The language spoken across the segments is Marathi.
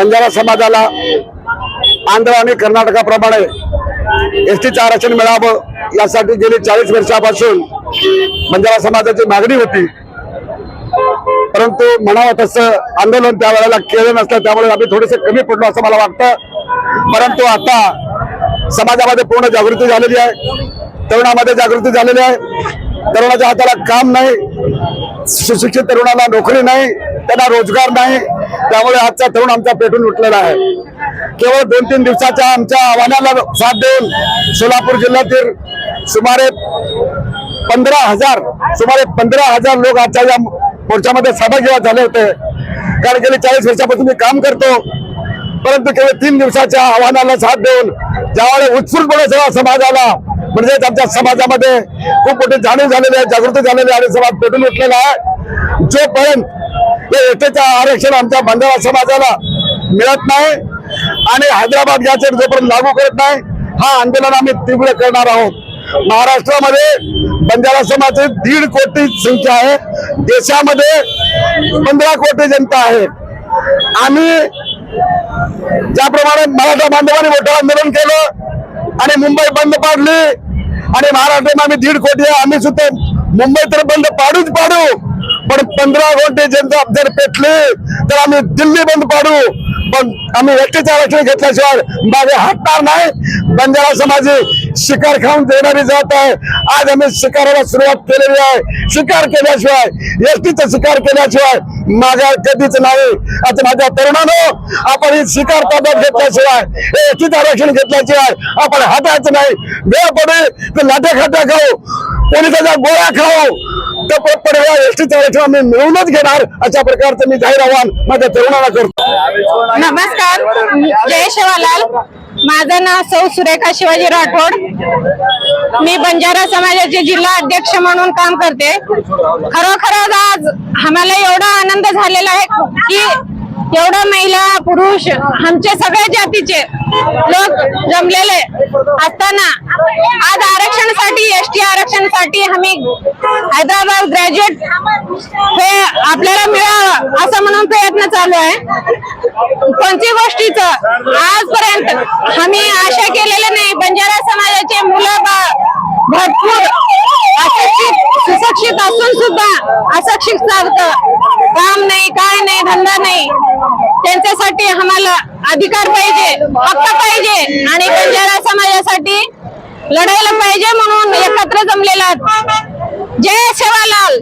बंजारा समाजाला आंध्र आणि कर्नाटकाप्रमाणे एस टीचं आरक्षण मिळावं यासाठी गेली चाळीस वर्षापासून बंजारा समाजाची मागणी होती. परंतु म्हणावं तसं आंदोलन त्या वेळेला केलं नसलं त्यामुळे आम्ही थोडेसे कमी पडलो असं मला वाटतं. परंतु आता समाजामध्ये पूर्ण जागृती झालेली आहे. तरुणामध्ये जागृती झालेली आहे. तरुणाच्या हाताला काम नाही. सुशिक्षित तरुणाला नोकरी नाही. त्यांना रोजगार नाही. त्यामुळे आजचा तरुण आमचा पेटून उठलेला आहे. केवळ दोन तीन दिवसाच्या आमच्या आव्हानाला साथ देऊन सोलापूर जिल्ह्यातील सुमारे पंधरा हजार सुमारे पंधरा हजार लोक आजच्या या मोर्चामध्ये सहभागी झाले होते. कारण गेली चाळीस वर्षापासून मी काम करतो. परंतु केवळ तीन दिवसाच्या आव्हानाला साथ देऊन ज्यावेळेस उत्स्फूर्तपणे सगळ्या समाजाला म्हणजेच आमच्या समाजामध्ये खूप मोठी जाणीव झालेली आहे जागृती झालेली आहे आणि समाज पेटून उठलेला आहे. जोपर्यंत हे एटेचं आरक्षण आमच्या बंजारा समाजाला मिळत नाही आणि हैदराबाद गॅजेट जोपर्यंत लागू करत नाही हा आंदोलन आम्ही तीव्र करणार आहोत. महाराष्ट्रामध्ये बंजारा समाजाची दीड कोटी संख्या आहे. देशामध्ये पंधरा कोटी जनता आहे. आम्ही ज्याप्रमाणे मराठा बांधवांनी मोठं आंदोलन केलं आणि मुंबई बंद पाडली आणि महाराष्ट्रात आम्ही दीड कोटी आहे आम्ही सुद्धा मुंबई तर बंद पाडूच पाडू. पण पंधरा कोटी जनता जर पेटली तर आम्ही दिल्ली बंद पाडू. पण आम्ही व्यक्तीचं आरक्षण घेतल्याशिवाय मागे हटणार नाही. बंजारा समाजी शिकार खाऊन देणारी जात आहे. आज आम्ही शिकाराला सुरुवात केलेली आहे. शिकार केल्याशिवाय एसटीचा शिकार केल्याशिवाय माझ्या कधीच नाही. आता माझ्या तरुणानो आपण ही शिकार ताब्यात घेतल्याशिवाय एसटीचं आरक्षण घेतल्याशिवाय आपण हटायचं नाही. वेळ पडेल तर लाट्या खाट्या खाऊ पोलिसाच्या गोळ्या खाऊ परवा एसटी आरक्षण आम्ही मिळवूनच घेणार. अशा प्रकारचं मी जाहीर आव्हान माझ्या तरुणाला करतो. नमस्कार जय शिवालाल. माझं नाव सौ सुरेखा शिवाजी राठोड. मी बंजारा समाजाचे जिल्हा अध्यक्ष म्हणून काम करते. खरोखरच आज आम्हाला एवढा आनंद झालेला आहे की एवढं महिला पुरुष आमचे सगळ्या जातीचे लोक जमलेले असताना आज आरक्षणासाठी एस टी आरक्षणासाठी आम्ही हैदराबाद ग्रॅज्युएट हे आपल्याला मिळावं असं म्हणून प्रयत्न चालू आहे. कोणती गोष्टीच? आजपर्यंत आम्ही आशा केलेलं नाही. बंजारा समाजाचे मुलं भरपूर अशिक्षित सुशिक्षित असून सुद्धा अशिक्षित सारखं काम नाही काय नाही धंदा नाही. त्यांच्यासाठी आम्हाला अधिकार पाहिजे हक्क पाहिजे. आणि बंजारा समाजासाठी लढायला पाहिजे म्हणून एकत्र जमलेला जय सेवालाल.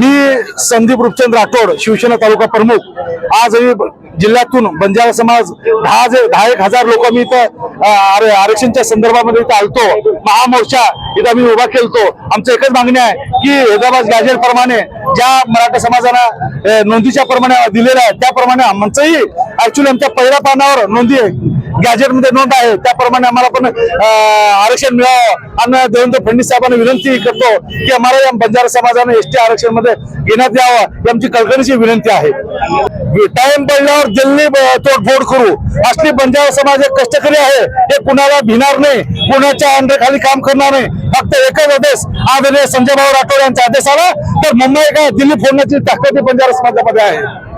मी संदीप रूपचंद राठोड शिवसेना तालुका प्रमुख. आजही जिल्ह्यातून बंजारा समाज दहा जे दहा एक हजार लोक मी इथं आर- आरक्षणच्या संदर्भामध्ये इथं आलतो. महामोर्चा इथं आम्ही उभा केलतो. आमचं एकच मागणी आहे की हैदराबाद गॅजेट प्रमाणे ज्या मराठा समाजाला नोंदीच्या प्रमाणे दिलेल्या आहे त्याप्रमाणे आमचंही ऍक्च्युली आमच्या पहिल्या पानावर नोंदी गॅजेटमध्ये नोंद आहे. त्याप्रमाणे आम्हाला पण आरक्षण मिळावं. आणि देवेंद्र फडणवीस साहेबांना विनंती करतो की आम्हाला या बंजारा समाजाने एसटी आरक्षणमध्ये घेण्यात यावं ही आमची कळकळीची विनंती आहे. टाइम पडल्यावर दिल्ली तोडफोड करू. असली बंजारा समाज एक कष्टकरी आहे. हे कुणाला भिणार नाही. कुणाच्या अंडरखाली काम करणार नाही. फक्त एकच आदेश आदरणीय संजय भाऊ राठोड यांचा आदेश आला तर मुंबई काय दिल्ली फोडण्याची ताकद बंजारा समाजामध्ये आहे.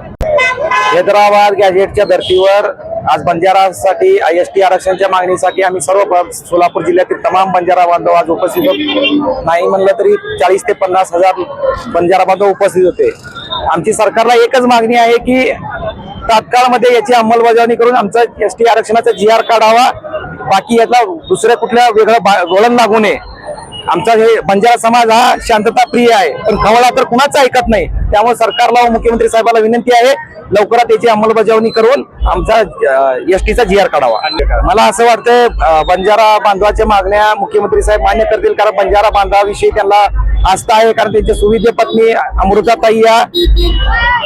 हैदराबाद गॅजेटच्या धर्तीवर आज बंजारासाठी एस टी आरक्षणाच्या मागणीसाठी आम्ही सर्व सोलापूर जिल्ह्यातील तमाम बंजारा बांधव आज उपस्थित होते. नाही म्हणलं तरी चाळीस ते पन्नास हजार बंजारा बांधव उपस्थित होते. आमची सरकारला एकच मागणी आहे की तात्काळमध्ये याची अंमलबजावणी करून आमचा एस टी आरक्षणाचा जी आर काढावा. बाकी यातला दुसऱ्या कुठल्या वेगळं वळण लागू नये. आमचा हे बंजारा समाज हा शांतता प्रिय आहे. पण खवळा तर कुणाच ऐकत नाही. त्यामुळे सरकारला व मुख्यमंत्री साहेबाला विनंती आहे लवकरात याची अंमलबजावणी करून आमचा एस टीचा जी आर काढावा. मला असं वाटतं बंजारा बांधवाच्या मागण्या मुख्यमंत्री साहेब मान्य करतील कारण बंजारा बांधवाविषयी त्यांना आस्था आहे कारण त्यांच्या सुविधे पत्नी अमृताताई या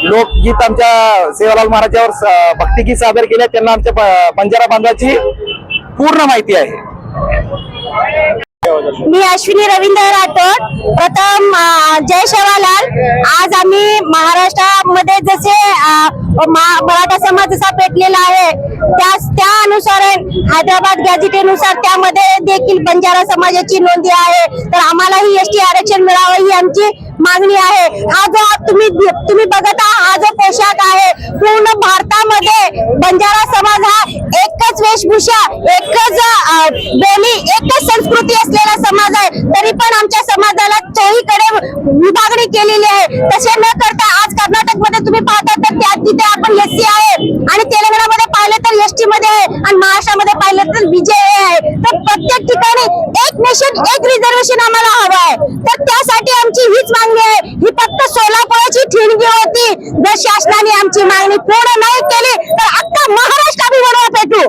लोकगीत आमच्या सेवालाल महाराजावर भक्तिगीत सादर केले त्यांना आमच्या बंजारा बांधवाची पूर्ण माहिती आहे. मी अश्विनी रवींद्र राठोड. प्रथम जय शवालाल आज आम्ही महाराष्ट्रामध्ये जसे मा- मराठा समाज जसा पेटलेला आहे त्या त्या अनुसार हैदराबाद गॅझेटेनुसार त्यामध्ये देखील बंजारा समाजाची नोंदी आहे. तर आम्हालाही एस टी आरक्षण मिळावं ही आमची मागणी आहे. हा जो तुम्ही तुम्ही बघत आहात हा जो पोशाख आहे पूर्ण भारतामध्ये बंजारा समाज हा एकच वेशभूषा एकच बोली एकच संस्कृती असलेला समाज आहे. तरी पण आमच्या समाजाला चोहीकडे विभागणी केलेली आहे. तसे न करता आज कर्नाटकमध्ये तुम्ही पाहता तर त्या तिथे आपण एससी आहे आणि तेलंगणामध्ये पाहिलं तर एसटी मध्ये आणि महाराष्ट्रामध्ये पाहिलं तर विजय आहे. तर प्रत्येक ठिकाणी एक नेशन एक रिझर्वेशन आम्हाला हवं आहे. तर त्यासाठी आमची हीच मागणी आहे. ही फक्त सोलापुराची ठिणगी होती. जर शासनाने आमची मागणी पूर्ण नाही केली तर अख्खा महाराष्ट्र आम्ही पेटू